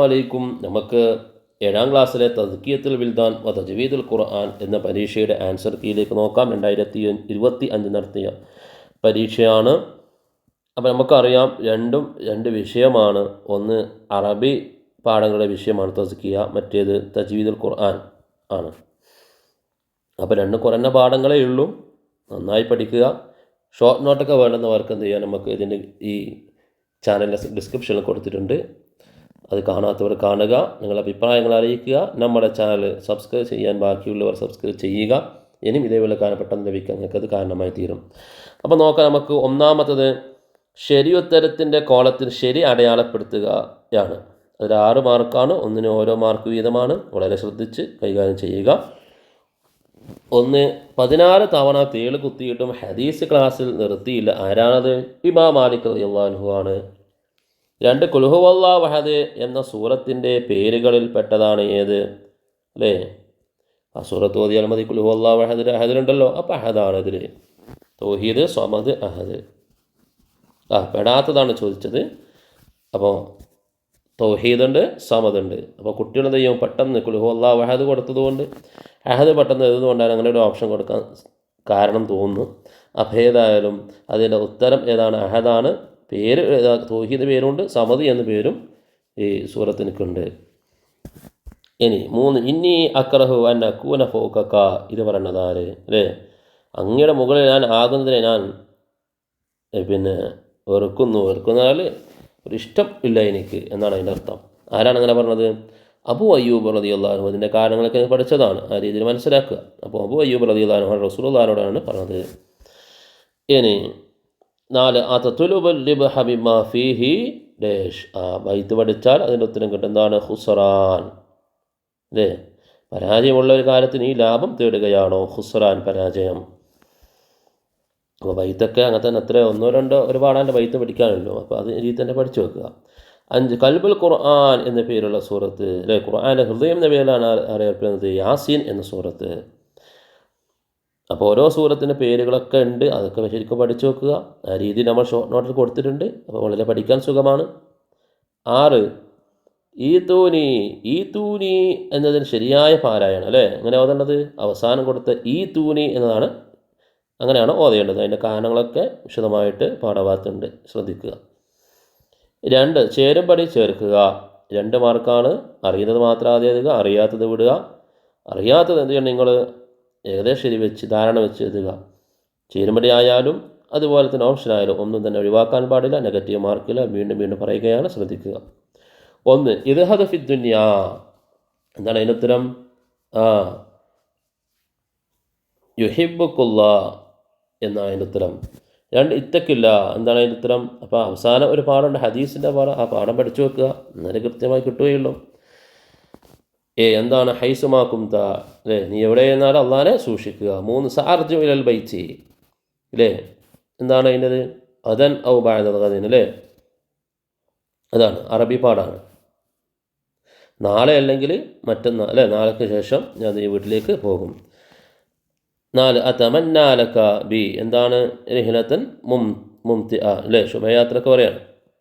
വലൈക്കും നമുക്ക് ഏഴാം ക്ലാസ്സിലെ തസ്കിയത്തുൽ വിൽദാൻ വ തജ്വീദുൽ ഖുർആൻ എന്ന പരീക്ഷയുടെ ആൻസർ കീയിലേക്ക് നോക്കാം. രണ്ടായിരത്തി ഇരുപത്തി അഞ്ച് നടത്തിയ പരീക്ഷയാണ്. അപ്പോൾ നമുക്കറിയാം രണ്ടും രണ്ട് വിഷയമാണ്. ഒന്ന് അറബി പാഠങ്ങളുടെ വിഷയമാണ് തസ്കിയ മറ്റേത് തജ്വീദുൽ ഖുർആൻ ആണ്. അപ്പോൾ രണ്ട് കുറഞ്ഞ പാഠങ്ങളേ ഉള്ളൂ. നന്നായി പഠിക്കുക. ഷോർട്ട് നോട്ടൊക്കെ വേണ്ടുന്നവർക്ക് എന്ത് ചെയ്യാം? നമുക്ക് ഇതിന്റെ ഈ ചാനലിന്റെ ഡിസ്ക്രിപ്ഷനിൽ കൊടുത്തിട്ടുണ്ട്. അത് കാണാത്തവർ കാണുക നിങ്ങളുടെ അഭിപ്രായങ്ങൾ അറിയിക്കുക നമ്മുടെ ചാനൽ സബ്സ്ക്രൈബ് ചെയ്യാൻ ബാക്കിയുള്ളവർ സബ്സ്ക്രൈബ് ചെയ്യുക. ഇനിയും ഇതേപോലെ കാണാൻ പെട്ടെന്ന് ലഭിക്കാൻ നിങ്ങൾക്കത് കാരണമായി തീരും. അപ്പോൾ നോക്കാം നമുക്ക് ഒന്നാമത്തത് ശരി ഉത്തരത്തിന്റെ കോളത്തിൽ ശരി അടയാളപ്പെടുത്തുകയാണ്. അതിൽ ആറ് മാർക്കാണ് ഒന്നിന് ഓരോ മാർക്ക് വീതമാണ്. വളരെ ശ്രദ്ധിച്ച് കൈകാര്യം ചെയ്യുക. ഒന്ന് പതിനാറ് തവണ തേൾ കുത്തിയിട്ടും ഹദീസ് ക്ലാസ്സിൽ നിർത്തിയില്ല. ആരാണത്? ഇമാ മാലിക് റളിയല്ലാഹു ആണ്. രണ്ട് കുൽഹുവല്ലാ വഹദ് എന്ന സൂറത്തിന്റെ പേരുകളിൽ പെട്ടതാണ് ഏത്? അല്ലേ? ആ സൂറത്ത് ഓതിയാൽ മതി കുൽഹുവല്ലാ വഹദ് അഹദിലുണ്ടല്ലോ. അപ്പം അഹദാണ് ഇതിൽ തോഹീദ് സ്വമദ് അഹദ്. ആ പെടാത്തതാണ് ചോദിച്ചത്. അപ്പോൾ തൗഹീദുണ്ട് സമതുണ്ട് അപ്പോൾ കുട്ടികളുടെ ചെയ്യും? പെട്ടെന്ന് കുലുഹുവല്ലാ വഹദ് കൊടുത്തതുകൊണ്ട് അഹദ് പെട്ടെന്ന് എഴുതുന്നതുകൊണ്ടാണ് അങ്ങനെ ഒരു ഓപ്ഷൻ കൊടുക്കാൻ കാരണം തോന്നുന്നു. ഏതായാലും അതിന്റെ ഉത്തരം ഏതാണ്? അഹദാണ്. പേര് തോഹീദ് പേരുണ്ട് സമതി എന്ന പേരും ഈ സൂറത്തിനൊക്കെയുണ്ട് ഇനി മൂന്ന് ഇനി അക്രഹു അൻ അക്കൂന ഫോക്കക്ക ഇത് പറയണതാര് അല്ലേ? അങ്ങയുടെ മുകളിൽ ഞാൻ ആകുന്നതിനെ ഞാൻ പിന്നെ വെറുക്കുന്നു. വെറുക്കുന്നാൽ ഒരു ഇഷ്ടം ഇല്ല എനിക്ക് എന്നാണ് അതിന്റെ അർത്ഥം. ആരാണ് അങ്ങനെ പറഞ്ഞത്? അബു അയ്യൂബ് റതി അള്ളാഹു അതിന്റെ കാരണങ്ങളൊക്കെ പഠിച്ചതാണ്. ആ രീതിയിൽ മനസ്സിലാക്കുക. അപ്പോൾ അബു അയ്യൂബ് റതി റസൂൽ റസൂലുള്ളാഹിനോടാണ് പറഞ്ഞത്. ഇനി നാല് ആ തത്തുലുബല്ലിബ് ഫീഹി ഡേഷ്. ആ ബൈത്ത് പഠിച്ചാൽ അതിന്റെ ഉത്തരം കിട്ടും. എന്താണ്? ഹുസറാൻ അല്ലേ? പരാജയമുള്ള ഒരു കാര്യത്തിന് ഈ ലാഭം തേടുകയാണോ? ഹുസറാൻ പരാജയം. അപ്പോൾ ബൈത്തൊക്കെ അങ്ങനെ തന്നെ എത്ര ഒന്നോ രണ്ടോ ഒരുപാടാന്റെ ബൈത്ത് പഠിക്കാനുള്ളൂ അപ്പോൾ അത് രീതി തന്നെ പഠിച്ചു വെക്കുക. അഞ്ച് കൽബുൽ ഖുർആൻ എന്ന പേരുള്ള സൂറത്ത്. അല്ലേ? ഖുർആൻ ഹൃദയം എന്ന പേരിലാണ് അറിയപ്പെടുന്നത് യാസീൻ എന്ന സൂറത്ത്. അപ്പോൾ ഓരോ സൂറത്തിന്റെ പേരുകളൊക്കെ ഉണ്ട്. അതൊക്കെ ശരിക്കും പഠിച്ചു വെക്കുക ആ രീതി നമ്മൾ ഷോർട്ട് നോട്ടിൽ കൊടുത്തിട്ടുണ്ട്. അപ്പോൾ വളരെ പഠിക്കാൻ സുഖമാണ്. ആറ് ഈ തൂനി ഈ തൂനി എന്നതിന് ശരിയായ പാരായണം അല്ലേ? അങ്ങനെ ഓതേണ്ടത്? അവസാനം കൊടുത്ത ഈ തൂനി എന്നതാണ് അങ്ങനെയാണ് ഓതേണ്ടത്. അതിന്റെ കാരണങ്ങളൊക്കെ വിശദമായിട്ട് പാഠഭാഗത്തുണ്ട്. ശ്രദ്ധിക്കുക. രണ്ട് ചേരുംപടി ചേർക്കുക. രണ്ട് മാർക്കാണ്. അറിയുന്നത് മാത്രം ആദ്യം എഴുതുക. അറിയാത്തത് വിടുക. അറിയാത്തത് എന്ത് ചെയ്യണം നിങ്ങൾ? ഏകദേശം ശരി വെച്ച് ധാരണ വെച്ച് എഴുതുക. ചേരുമടി ആയാലും അതുപോലെ തന്നെ ഓപ്ഷൻ ആയാലും ഒന്നും തന്നെ ഒഴിവാക്കാൻ പാടില്ല നെഗറ്റീവ് മാർക്കില്ല വീണ്ടും വീണ്ടും പറയുകയാണ്. ശ്രദ്ധിക്കുക. ഒന്ന് ഇത് ഹദഫി ദുന്യാ. എന്താണ് അതിനുത്തരം ആ. യുഹിബുക്കുള്ള എന്നാണ് അതിന്റെ ഉത്തരം. രണ്ട് ഇത്തക്കില്ല. എന്താണ് അതിന്റെ ഉത്തരം? അപ്പോൾ അവസാനം ഒരു പാഠമുണ്ട് ഹദീസിന്റെ പാഠം. ആ പാഠം പഠിച്ചു വെക്കുക. എന്നാലും കൃത്യമായി കിട്ടുകയുള്ളൂ. ഏ എന്താണ് ഹൈസുമാക്കും താ അല്ലേ? നീ എവിടെ ചെന്നാലും അള്ളാനെ സൂക്ഷിക്കുക. മൂന്ന് സാർജു ഇലൽ ബൈച്ചി അല്ലേ? എന്താണ് അതിന്റെത്? അതൻ ഔ ബാധകതിന് അല്ലേ? അതാണ് അറബി പാടാണ് നാളെ അല്ലെങ്കിൽ മറ്റന്നാൾ അല്ലേ? നാളേക്ക് ശേഷം ഞാൻ ഈ വീട്ടിലേക്ക് പോകും. നാല് അതമന്നാലക്ക ബി. എന്താണ്? രഹിലത്തൻ മും മുംതി അല്ലേ? ശുഭയാത്രക്ക് പറയാണ്.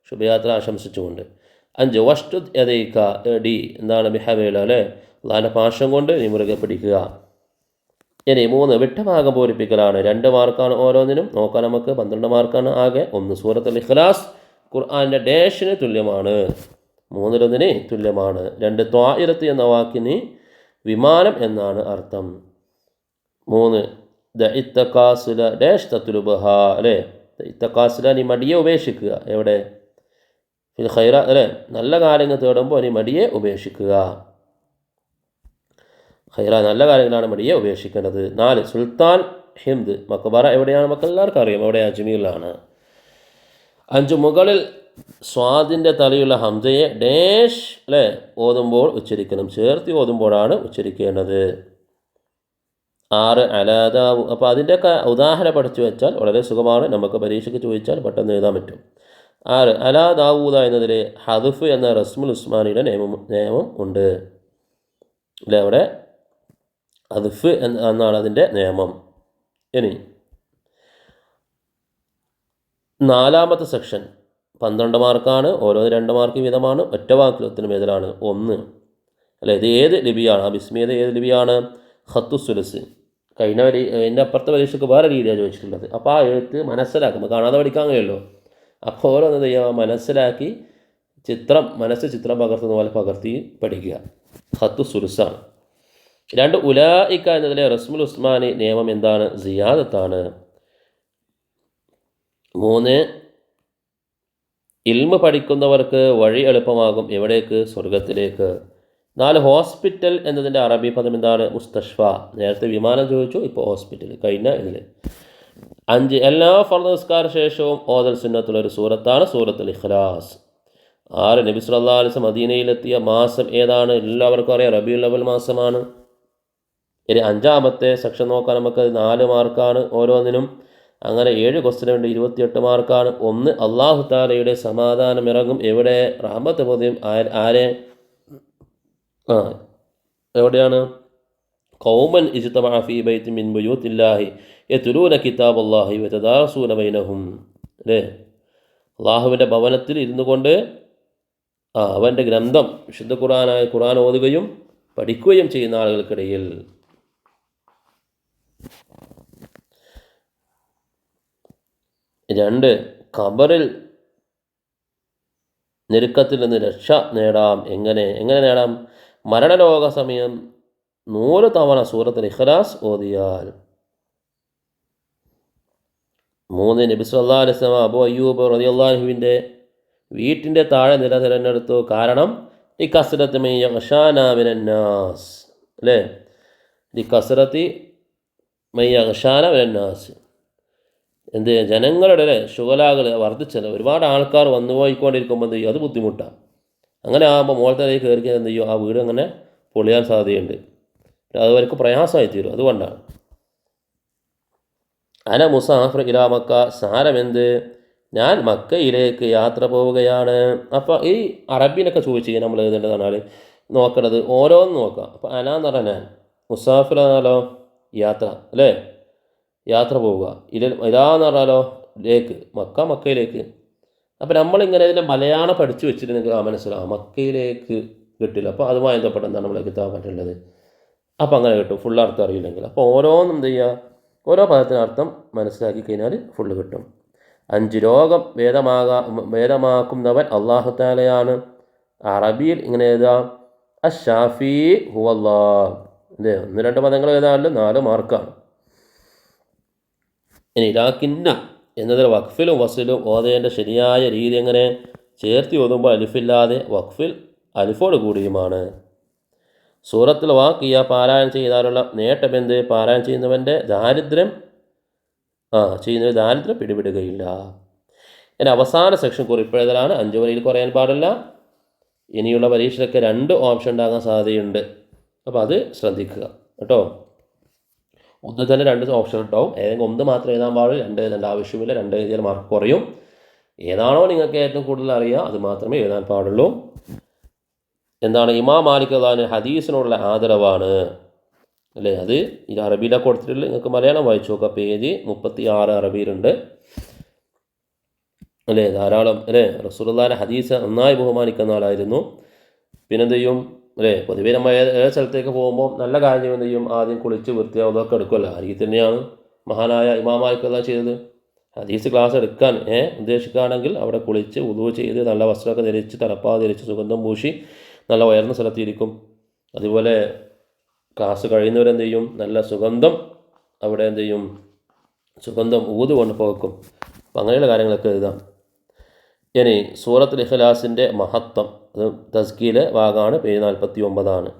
ശുഭയാത്ര ആശംസിച്ചുകൊണ്ട്. അഞ്ച് വഷ്ടു യതൈക്ക ഡി എന്താണ് ബിഹവേല അല്ലേ അള്ളാന്റെ പാശം കൊണ്ട് നീ മുറുകെ പിടിക്കുക. ഇനി മൂന്ന് വിട്ടഭാഗം പൂരിപ്പിക്കലാണ്. രണ്ട് മാർക്കാണ് ഓരോന്നിനും. നോക്കാൻ നമുക്ക്. പന്ത്രണ്ട് മാർക്കാണ് ആകെ. ഒന്ന് സൂറത്തുൽ ഇഖ്ലാസ്. ഖുർആാനിന്റെ ഡേഷിന് തുല്യമാണ്. മൂന്നിലൊന്നിന് തുല്യമാണ്. രണ്ട് ത്വായിരത്ത് എന്ന വാക്കിന് വിമാനം എന്നാണ് അർത്ഥം. മൂന്ന് ദ ഇത്തക്കാസുല ഡേഷ് തത്തുലുബഹ അല്ലേ? ഇത്തക്കാസുല നീ മടിയെ ഉപേക്ഷിക്കുക. എവിടെ? ഫിൽ ഖൈറ അല്ലേ? നല്ല കാര്യങ്ങൾ തേടുമ്പോൾ ഇനി മടിയെ ഉപേക്ഷിക്കുക. ഖൈറ നല്ല കാര്യങ്ങളാണ് മടിയെ ഉപേക്ഷിക്കേണ്ടത്. നാല് സുൽത്താൻ ഹിന്ദ്. മക്കബറ എവിടെയാണ് മക്കൾ? എല്ലാവർക്കും അറിയാം. എവിടെ അജ്മീറിലാണ്. അഞ്ച് മുകളിൽ സ്വാദിന്റെ തലയുള്ള ഹംസയെ ഡേഷ് അല്ലേ? ഓതുമ്പോൾ ഉച്ചരിക്കണം. ചേർത്തി ഓതുമ്പോഴാണ് ഉച്ചരിക്കേണ്ടത്. ആറ് അലാദാവു. അപ്പോൾ അതിന്റെയൊക്കെ ഉദാഹരണം പഠിച്ചു വെച്ചാൽ വളരെ സുഖമാണ്. നമുക്ക് പരീക്ഷയ്ക്ക് ചോദിച്ചാൽ പെട്ടെന്ന് എഴുതാൻ പറ്റും. ആറ് അലാ ദാവൂദ എന്നതിൽ ഹദഫ് എന്ന റസ്മുൽ ഉസ്മാനിയുടെ നിയമം നിയമം ഉണ്ട്. അല്ലെ? അവിടെ ഹദഫ് എന്ന എന്നാണ് അതിന്റെ നിയമം. ഇനി നാലാമത്തെ സെക്ഷൻ പന്ത്രണ്ട് മാർക്കാണ് ഓരോ രണ്ട് മാർക്ക് വീതമാണ് ഒറ്റ വാക്കിലൊത്തിന് മേതലാണ് ഒന്ന് അല്ല? ഇത് ഏത് ലിപിയാണ്? ആ ബിസ്മിയത് ഏത് ലിപിയാണ്? ഹത്തു സുലസ്. കഴിഞ്ഞ വരി എന്റെ അപ്പുറത്തെ പരീക്ഷയ്ക്ക് വേറെ രീതിയാണ് ചോദിച്ചിട്ടുള്ളത്. അപ്പോൾ ആ എഴുത്ത് മനസ്സിലാക്കുമ്പോൾ കാണാതെ പഠിക്കാൻ കഴിയുമല്ലോ. അപ്പോൾ ഓരോന്ന് നിയമം മനസ്സിലാക്കി ചിത്രം മനസ്സ് ചിത്രം പകർത്തുന്ന പോലെ പകർത്തി പഠിക്കുക. ഹത്തു സുരുസാണ്. രണ്ട് ഉലായിക്ക എന്നതിലെ റസ്മുൽ ഉസ്മാനി നിയമം എന്താണ്? സിയാദത്താണ്. മൂന്ന് ഇൽമ പഠിക്കുന്നവർക്ക് വഴി എളുപ്പമാകും എവിടേക്ക്? സ്വർഗത്തിലേക്ക് നാല് ഹോസ്പിറ്റൽ എന്നതിന്റെ അറബി പദം എന്താണ്? മുസ്തഷ്ഫ. നേരത്തെ വിമാനം ചോദിച്ചു ഇപ്പോൾ ഹോസ്പിറ്റൽ. കഴിഞ്ഞ ഇതിൽ അഞ്ച് എല്ലാ ഫർദ് നിസ്കാര ശേഷവും ഓതൽ സുന്നത്തുള്ള ഒരു സൂറത്താണ് സൂറത്തുൽ ഇഖ്ലാസ്. ആറ് നബി സുല്ലാ അലിസ് മദീനയിലെത്തിയ മാസം ഏതാണ്? എല്ലാവർക്കും അറിയാം. റബിയുൽ അവൽ മാസമാണ്. ഇനി അഞ്ചാമത്തെ സെക്ഷൻ നോക്കാൻ നമുക്ക് നാല് മാർക്കാണ് ഓരോന്നിനും. അങ്ങനെ ഏഴ് ക്വസ്റ്റിനുണ്ട് ഇരുപത്തിയെട്ട് മാർക്കാണ്. ഒന്ന് അള്ളാഹു താലയുടെ സമാധാനം ഇറങ്ങും. എവിടെ? റഹമത്ത് പൊതിയും ആരെ? ആ എവിടെയാണ്? കൗമൻ ഇജ്തമാഫി ബൈത്ത് മിൻ ബുയൂത്തില്ലാഹി യതുലൂന കിതാബ് അള്ളാഹി വതദാറസൂന ബൈനഹും. അല്ലേ? അള്ളാഹുവിന്റെ ഭവനത്തിൽ ഇരുന്നു കൊണ്ട് ആ അവന്റെ ഗ്രന്ഥം വിശുദ്ധ ഖുറാനായ ഖുറാൻ ഓതുകയും പഠിക്കുകയും ചെയ്യുന്ന ആളുകൾക്കിടയിൽ. രണ്ട് ഖബറിൽ ഞെരുക്കത്തിൽ നിന്ന് രക്ഷ നേടാം. എങ്ങനെ? എങ്ങനെ നേടാം? മരണരോഗ സമയം നൂറ് തവണ സൂറത്തിൽ ഇഖ്ലാസ് ഓതിയാൽ. മൂന്ന് നബി സല്ലാ അലിസ്ലാം അബു അയ്യൂബ് റതിയുള്ളാഹുവിന്റെ വീട്ടിന്റെ താഴെ നില തിരഞ്ഞെടുത്തു കാരണം ഈ കസരത്ത് മെയ്യഷാനാസ് അല്ലേ? ഈ കസരത്തി മെയ്യ ഖഷാനാവിനാസ് എന്ത്? ജനങ്ങളുടെ അല്ലേ ശുഗലാകൾ വർദ്ധിച്ചത്. ഒരുപാട് ആൾക്കാർ വന്നു പോയിക്കൊണ്ടിരിക്കുമ്പോൾ എന്ത് ചെയ്യും? അത് ബുദ്ധിമുട്ടാണ്. അങ്ങനെ ആകുമ്പോൾ മോളത്തിലേക്ക് കയറി എന്ത് ചെയ്യും? ആ വീട് അങ്ങനെ പൊളിയാൻ സാധ്യതയുണ്ട്. അതുവർക്ക് പ്രയാസമായി തീരും. അതുകൊണ്ടാണ്. അന മുസാഫർ ഇലാ മക്ക സാരമെന്ത്? ഞാൻ മക്കയിലേക്ക് യാത്ര പോവുകയാണ്. അപ്പോൾ ഈ അറബിനൊക്കെ ചോദിച്ച് നമ്മൾ എഴുതേണ്ടതാണ് നോക്കണത് ഓരോന്ന് നോക്കാം. അപ്പോൾ അന എന്ന് പറഞ്ഞാൽ ഞാൻ മുസാഫിർ എന്നാലോ യാത്ര അല്ലേ? യാത്ര പോവുക. ഇല ഇലാന്ന് പറഞ്ഞാലോ ലേക്ക് മക്ക മക്കയിലേക്ക്. അപ്പോൾ നമ്മളിങ്ങനെ ഇതിന്റെ മലയാളം പഠിച്ചു വെച്ചിട്ടുണ്ടെങ്കിൽ ആ മനസ്സിലാവും. മക്കയിലേക്ക് കിട്ടില്ല. അപ്പോൾ അതുമായി ബന്ധപ്പെട്ട് എന്താണ് നമ്മളെ കിട്ടാൻ പറ്റുള്ളത് അപ്പോൾ അങ്ങനെ കിട്ടും. ഫുൾ അർത്ഥം അറിയില്ലെങ്കിൽ. അപ്പോൾ ഓരോന്നും എന്ത് ചെയ്യുക? ഓരോ പദത്തിന് അർത്ഥം മനസ്സിലാക്കി കഴിഞ്ഞാൽ ഫുള്ള് കിട്ടും. അഞ്ച് രോഗം വേദമാകാ വേദമാക്കുന്നവൻ അള്ളാഹു താലയാണ് അറബിയിൽ ഇങ്ങനെ എഴുതാം അഷാഫി ഹുവല്ലാ അല്ലേ ഒന്ന് രണ്ട് പദങ്ങൾ എഴുതാമല്ലോ നാല് മാർക്കാണ് ഇനി ഇലാക്കിന്ന എന്നതിൽ വഖഫിലും വസിലും ഓതേന്റെ ശരിയായ രീതി എങ്ങനെ? ചേർത്തി ഓതുമ്പോൾ അലിഫില്ലാതെ വഖഫിൽ അലിഫോട് കൂടിയുമാണ്. സൂറത്തിൽ വാക്കിയ പാരായണം ചെയ്താലുള്ള നേട്ടം എന്ത് പാരായണം ചെയ്യുന്നവന്റെ ദാരിദ്ര്യം? ആ ചെയ്യുന്നവർ ദാരിദ്ര്യം പിടിപെടുകയില്ല. ഇനി അവസാന സെക്ഷൻ കുറിപ്പെഴുതലാണ് അഞ്ച് വരിയിൽ കുറയാൻ പാടില്ല. ഇനിയുള്ള പരീക്ഷയ്ക്ക് രണ്ട് ഓപ്ഷൻ ഉണ്ടാകാൻ സാധ്യതയുണ്ട്. അപ്പോൾ അത് ശ്രദ്ധിക്കുക. കേട്ടോ? ഒന്ന് തന്നെ രണ്ട് ഓപ്ഷൻ ഉണ്ടാവും. ഏതെങ്കിലും ഒന്ന് മാത്രം എഴുതാൻ പാടുള്ളൂ രണ്ട് എഴുതേണ്ട ആവശ്യമില്ല. രണ്ട് എഴുതിയാൽ മാർക്ക് കുറയും. ഏതാണോ നിങ്ങൾക്ക് ഏറ്റവും കൂടുതൽ അറിയുക അത് മാത്രമേ എഴുതാൻ പാടുള്ളൂ. എന്താണ് ഇമാം മാലിക് അള്ളഹാന് ഹദീസിനോടുള്ള ആദരവാണ്. അല്ലേ? അത് ഇത് അറബിയിലാണ് കൊടുത്തിട്ടുള്ളത് നിങ്ങൾക്ക് മലയാളം വായിച്ചു നോക്കുക പേജ് മുപ്പത്തി ആറ് അറബിയിലുണ്ട്. അല്ലേ? ധാരാളം അല്ലേ? റസൂലുള്ളാഹിന്റെ ഹദീസ് നന്നായി ബഹുമാനിക്കുന്ന ആളായിരുന്നു. പിന്നെന്ത് ചെയ്യും? അല്ലേ? പൊതുവേ നമ്മൾ ഏത് ഏത് സ്ഥലത്തേക്ക് പോകുമ്പോൾ നല്ല കാര്യം എന്ത് ചെയ്യും? ആദ്യം കുളിച്ച് വൃത്തിയാവും അതൊക്കെ എടുക്കുമല്ലോ രീതി തന്നെയാണ് മഹാനായ ഇമാമായിക്കല്ല ചെയ്തത്. ഹദീസ് ക്ലാസ് എടുക്കാൻ ഏ ഉദ്ദേശിക്കുകയാണെങ്കിൽ അവിടെ കുളിച്ച് ഉദു ചെയ്ത് നല്ല വസ്ത്രമൊക്കെ ധരിച്ച് തലപ്പാ ധരിച്ച് സുഗന്ധം പൂശി നല്ല ഉയർന്ന സ്ഥലത്തിരിക്കും. അതുപോലെ ക്ലാസ് കഴിയുന്നവരെന്ത് ചെയ്യും? നല്ല സുഗന്ധം അവിടെ എന്ത് ചെയ്യും? സുഗന്ധം ഊതുകൊണ്ട് പോകും. അങ്ങനെയുള്ള കാര്യങ്ങളൊക്കെ എഴുതാം. ഇനി സൂറത്ത് ഇഖ്ലാസിന്റെ മഹത്വം. അത് തസ്കീലെ ഭാഗമാണ് പേര് നാൽപ്പത്തി ഒമ്പതാണ്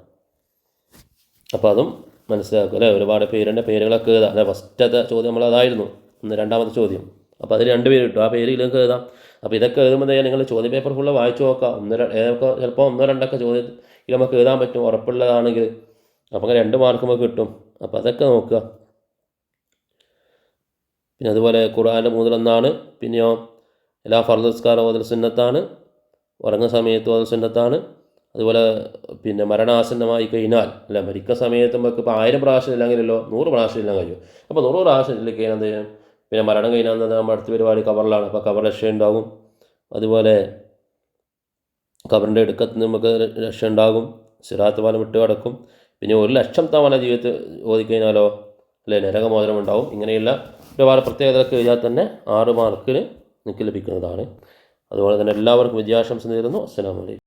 അപ്പോൾ അതും മനസ്സിലാക്കുക അല്ലേ? ഒരുപാട് പേരിന്റെ പേരുകളൊക്കെ എഴുതാം. അല്ലെ? ഫസ്റ്റത്തെ ചോദ്യം നമ്മളതായിരുന്നു. ഇന്ന് രണ്ടാമത്തെ ചോദ്യം. അപ്പോൾ അതിൽ രണ്ട് പേര് കിട്ടും ആ പേര് പേരിലേക്ക് എഴുതാം. അപ്പോൾ ഇതൊക്കെ എഴുതുമ്പോൾ നിങ്ങൾ ചോദ്യ പേപ്പർ ഫുള്ള് വായിച്ചു നോക്കാം. ഒന്ന് ഏതൊക്കെ ചിലപ്പോൾ ഒന്നോ രണ്ടൊക്കെ ചോദ്യം ഇത് നമുക്ക് എഴുതാൻ പറ്റും. ഉറപ്പുള്ളതാണെങ്കിൽ അപ്പോൾ രണ്ട് മാർക്ക് നമുക്ക് കിട്ടും. അപ്പോൾ അതൊക്കെ നോക്കുക. പിന്നെ അതുപോലെ ഖുർആാന്റെ മൂന്നിലൊന്നാണ് പിന്നെയോ എല്ലാ ഫർദസ്കാരം ഓതൽ സുന്നത്താണ്. ഉറങ്ങുന്ന സമയത്ത് ഓതൽ സുന്നത്താണ്. അതുപോലെ പിന്നെ മരണാസന്നമായി കഴിഞ്ഞാൽ അല്ല മരിക്കുന്ന സമയത്ത് നമുക്ക് ഇപ്പോൾ ആയിരം പ്രാവശ്യം ഇല്ലെങ്കിലല്ലോ നൂറ് പ്രാവശ്യം ഇല്ലാൻ കഴിയും. അപ്പോൾ നൂറ് പ്രാവശ്യം ഇല്ലെങ്കിൽ എന്ത് ചെയ്യും? പിന്നെ മരണം കഴിഞ്ഞാൽ നമ്മൾ അടുത്ത പരിപാടി കവറിലാണ്. അപ്പോൾ കവർ രക്ഷ ഉണ്ടാകും അതുപോലെ കവറിന്റെ എടുക്കത്ത് നമുക്ക് രക്ഷ ഉണ്ടാകും സിറാത്ത് പാലം വിട്ട് കിടക്കും. പിന്നെ ഒരു ലക്ഷം തവണ ജീവിതത്തിൽ ഓതിക്കഴിഞ്ഞാലോ അല്ലെ നരകമോചനം ഉണ്ടാവും. ഇങ്ങനെയുള്ള ഒരുപാട് പ്രത്യേകതകൾ എഴുതിയാൽ തന്നെ ആറ് മാർക്കിന് നിങ്ങൾക്ക് ലഭിക്കുന്നതാണ്. അതുപോലെ തന്നെ എല്ലാവർക്കും വിദ്യാശംസ നേരുന്നു. അസ്സലാമു അലൈക്കും.